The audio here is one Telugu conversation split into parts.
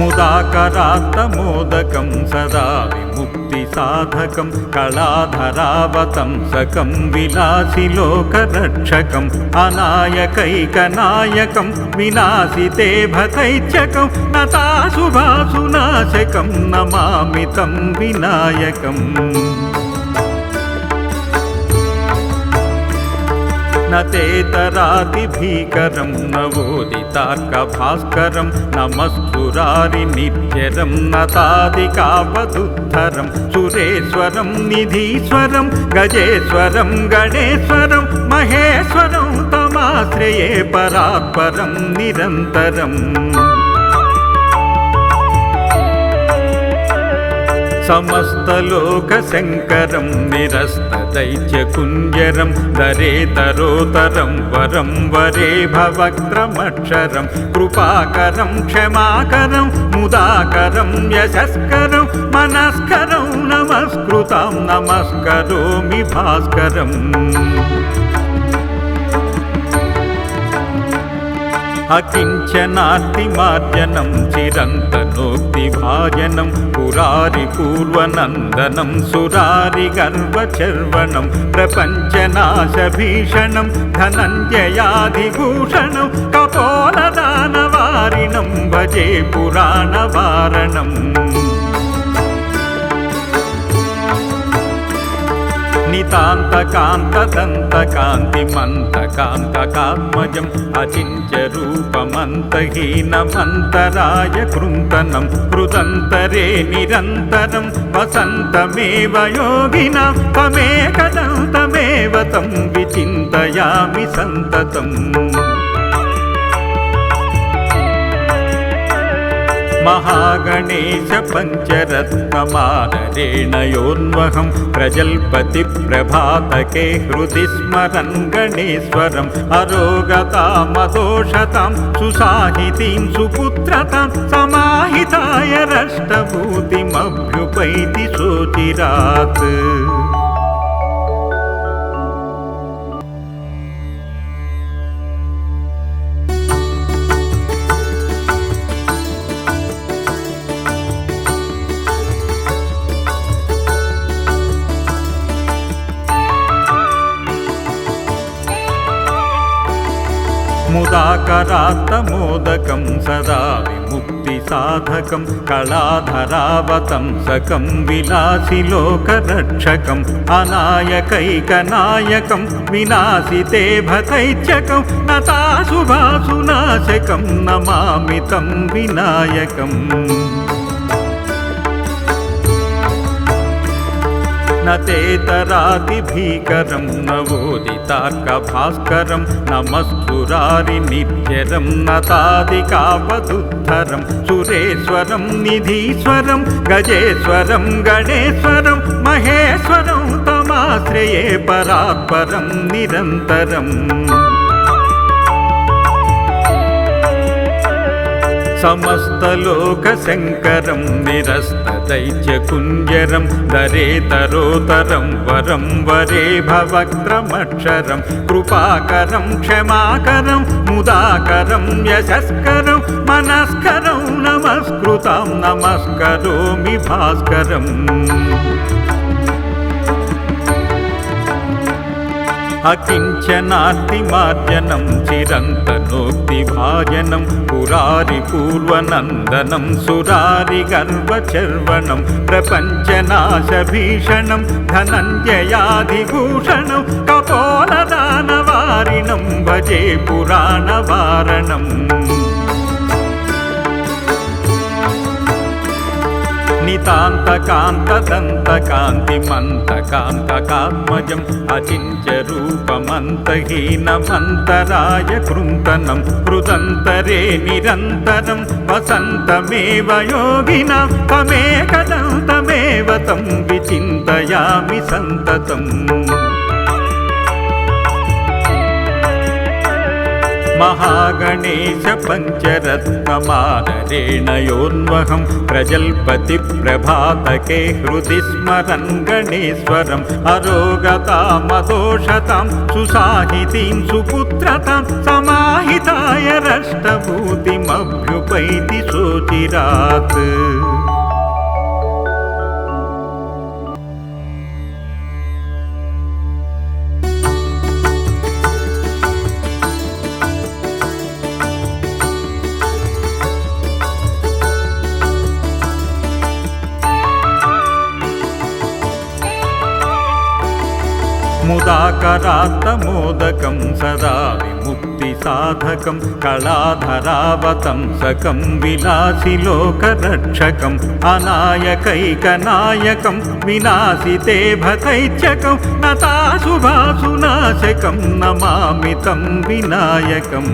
ముదాకరాత్తమోదకం సదా విముక్తి సాధకం కళాధరావతంసకం విలాసిలోకరక్షకం అనాయకైకనాయకం వినాశితే భతైత్యకం నతాశుభాసునాశకం నమామితం వినాయకం నతేతరాతిభీకరం నవోదితార్కభాస్కరం నమస్సురారి నిత్యరం నతాదికావదుద్ధరం సురేశ్వరం నిధీశ్వరం గజేశ్వరం గణేశ్వరం మహేశ్వరం తమాశ్రయే పరాత్పరం నిరంతరం. సమస్తలోకశంకరం నిరస్తదైత్యకుంజరం దరేతరోతరం వరం వరే భవక్రమక్షరం కృపాకరం క్షమాకరం ముదాకరం యశస్కరం మనస్కరం నమస్కృతం నమస్కరోమి భాస్కరం. అకించనార్తిమార్జనం చిరంతనోక్తిభాజనం పురారి పూర్వనందనం సురారి గర్వచర్వణం ప్రపంచనాశభీషణం ధనంజయాదిభూషణం కపోలదానవారిణం భజే పురాణవారణం కాంత కాంత దంత కాంతి మంత కాంత కాత్మజం నితాంతకాంతదంతకాంతిమంతకాంతకాత్మజం అచించరూపమంతహీనమంతరాయ కృంతనం కృదంతరే నిరంతరం వసంతమేవ యోగినా తమేకదంతమేవ తం విచింతయామి సంతతం महागणेश पञ्चरत्नमानरेणयोन्वहं प्रजल्पति प्रभातके हृदि स्मरन् गणेश्वरम् अरोगतामदोषतां सुसाहितीं सुपुत्रतां समाहिताय रष्टभूतिमभ्युपैति शोचिरात् ముదాకరాత్తమోదకం సదా విముక్తి సాధకం కళాధరావతంసకం విలాసి లోకరక్షకం అనాయకైకనాయకం వినాశితే భతైత్యకం నతాశుభాసునాశకం నమామితం వినాయకం నతేతరాతిభీకరం నవోదితార్కభాస్కరం నమస్సురారి నిత్యరం నతాదికావదుద్ధరం సురేశ్వరం నిధీశ్వరం గజేశ్వరం గణేశ్వరం మహేశ్వరం తమాశ్రయే పరాత్పరం దైత్య కుంజరం నిరస్తదైత్యకుంజరం దరేతరోతరం వరం వరే భవక్రమక్షరం కృపాకరం క్షమాకరం ముదాకరం యశస్కరం మనస్కరం నమస్కృతం నమస్కరోమి భాస్కరం అకించనార్తిమార్జనం చిరంతనోక్తిభాజనం పురారి పూర్వనందనం సురారి గర్వచర్వణం ప్రపంచనాశభీషణం ధనంజయాధిభూషణం కపోలదానవారిణం భజే పురాణవారణం నితాంతకాంతదంతకాంతిమంతకాంతకాత్మజం అచించరూపమంతహీనమంతరాయ కృంతనం హృదంతరే నిరంతరం వసంతమేవ యోగినా తమేకదంతమేవ తం విచింతయామి సంతతం. महागणेश पञ्चरत्नमादरेणयोन्वहं प्रजल्पति प्रभातके हृदि स्मरन् गणेश्वरम् अरोगतामदोषतां सुसाहितीं सुपुत्रतां समाहिताय रष्टभूतिमभ्युपैति शोचिरात् కరాత్తమోదకం సదా విముక్తి సాధకం కళాధరావతంసకం విలాసిలోకరక్షకం అనాయకైకనాయకం వినాశితే భతైత్యకం నతాశుభాసునాశకం నమామితం వినాయకం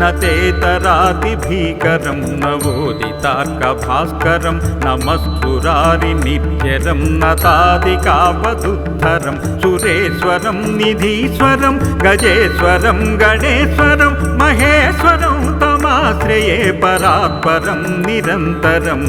నతేతరాతిభీకరం నవోదితార్కభాస్కరం నమస్ఫురారి నిత్యరం నతాదికావధుద్ధరం సురేశ్వరం నిధీశ్వరం గజేశ్వరం గణేశ్వరం మహేశ్వరం తమాశ్రయే పరాత్పరం నిరంతరం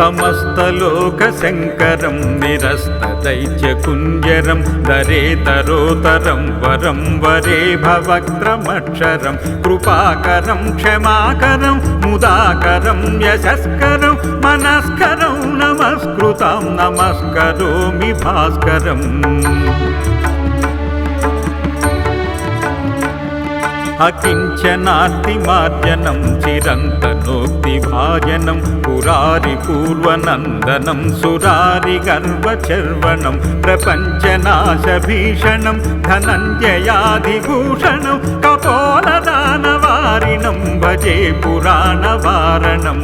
समस्तलोकशङ्करं निरस्तदैत्यकुञ्जरं दरेतरोतरं वरं वरे भवक्त्रमक्षरं कृपाकरं क्षमाकरं मुदाकरं यशस्करं मनस्करं नमस्कृतां नमस्करोमि भास्करम् అకించనార్తిమార్జనం చిరంతనోక్తిభాజనం పురారి పూర్వనందనం సురారి గర్వచర్వణం ప్రపంచనాశభీషణం ధనంజయాదిభూషణం కపోలదానవారిణం భజే పురాణవారణం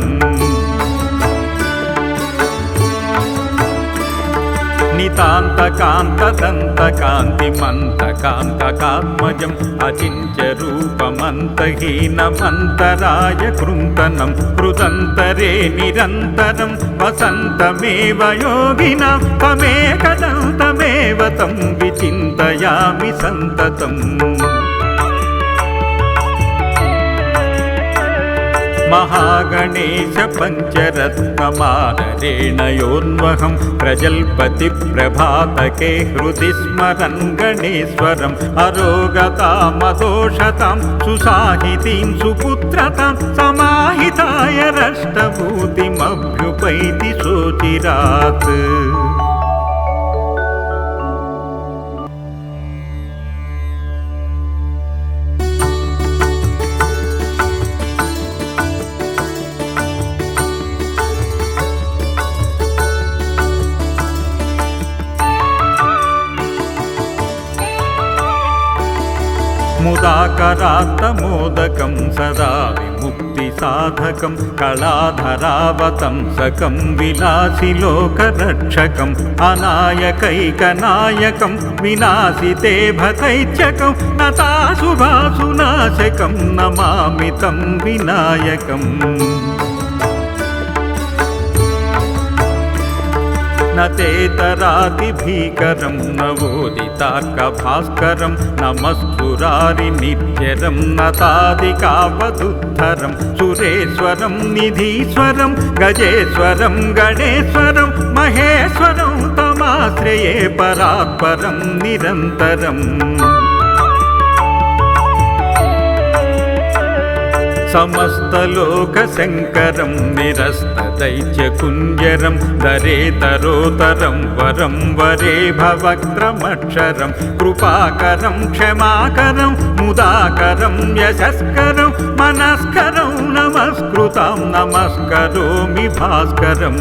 కాంత కాంత దంత కాంతి మంత కాంత కాత్మజం అచించ రూపమంతహీనమంతరాయ కృంతనం కృతంతరే నిరంతరం వసంతమేవ యోగిన తమేకదంతమేవ తం విచింతయామి సంతతం पञ्चरत्नमादरेणयोन्वहं प्रजल्पति प्रभातके हृदि स्मरन् गणेश्वरम् अरोगतामदोषतां सुसाहितीं सुपुत्रतां समाहिताय रष्टभूतिमभ्युपैति शोचिरात् కరాత్తమోదకం సదా విముక్తిసాధకం కళాధరావతంసకం విలాసిలోకరక్షకం అనాయకైకనాయకం వినాశితే భతైత్యకం నతాశుభాసునాశకం నమామితం వినాయకం నతేతరాతిభీకరం నవోదితార్క భాస్కరం నమస్ఫురారి నిత్యరం నతాదికావధుద్ధరం సురేశ్వరం నిధీశ్వరం గజేశ్వరం గణేశ్వరం మహేశ్వరం తమాశ్రయే పరాత్పరం నిరంతరం समस्तलोकशङ्करं निरस्तदैत्यकुञ्जरं दरेतरोतरं वरं वरे भवक्त्रमक्षरं कृपाकरं क्षमाकरं मुदाकरं यशस्करं मनस्करं नमस्कृतां नमस्करोमि भास्करम्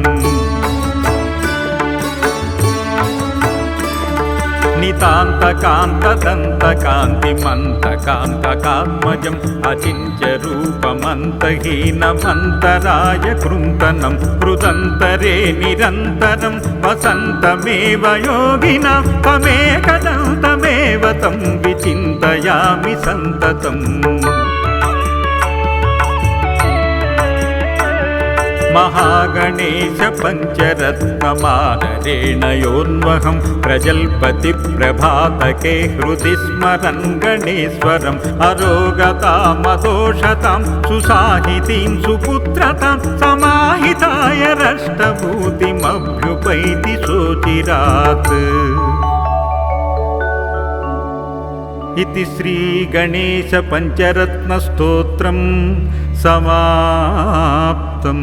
కాంత కాంత దంత కాంతి మంత కాంత కాత్మజం అచింత్య రూపమంతహీనమంతరాయ కృంతనం హృదంతరే నిరంతరం వసంతమేవ యోగిన తమేకదంతమేవ తం విచింతయామి సంతతం महागणेश पञ्चरत्नमानरेणयोन्वहं प्रजल्पति प्रभातके हृदि स्मरन् गणेश्वरम् अरोगतामदोषतां सुसाहितीं सुपुत्रतां समाहिताय रष्टभूतिमभ्युपैति शोचिरात् इति श्रीगणेशपञ्चरत्नस्तोत्रं समाप्तम्